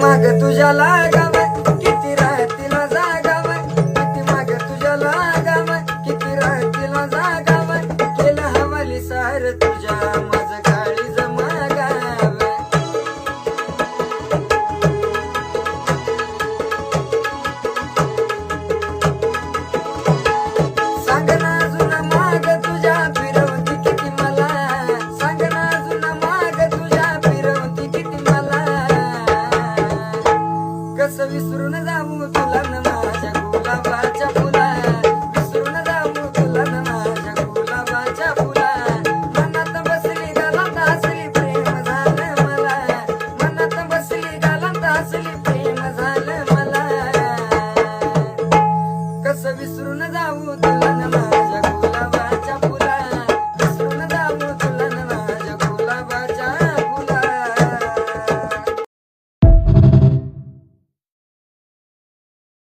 माग तुझ्या लागाव? किती राहतील जागाव? किती माग तुझ्या लागाव? किती राहतील जागाव? केलं हवाली सार तुझ्या दिवस विसरून जाऊ तुला माझ्या गुलाबाच्या फुला विसरून जाऊ तुला माझ्या गुलाबाच्या फुला मनात बसली गालात असली प्रेम झालं मला. मनात बसली गालात असली प्रेम झालं मला. कसं विसरून जाऊ तुला न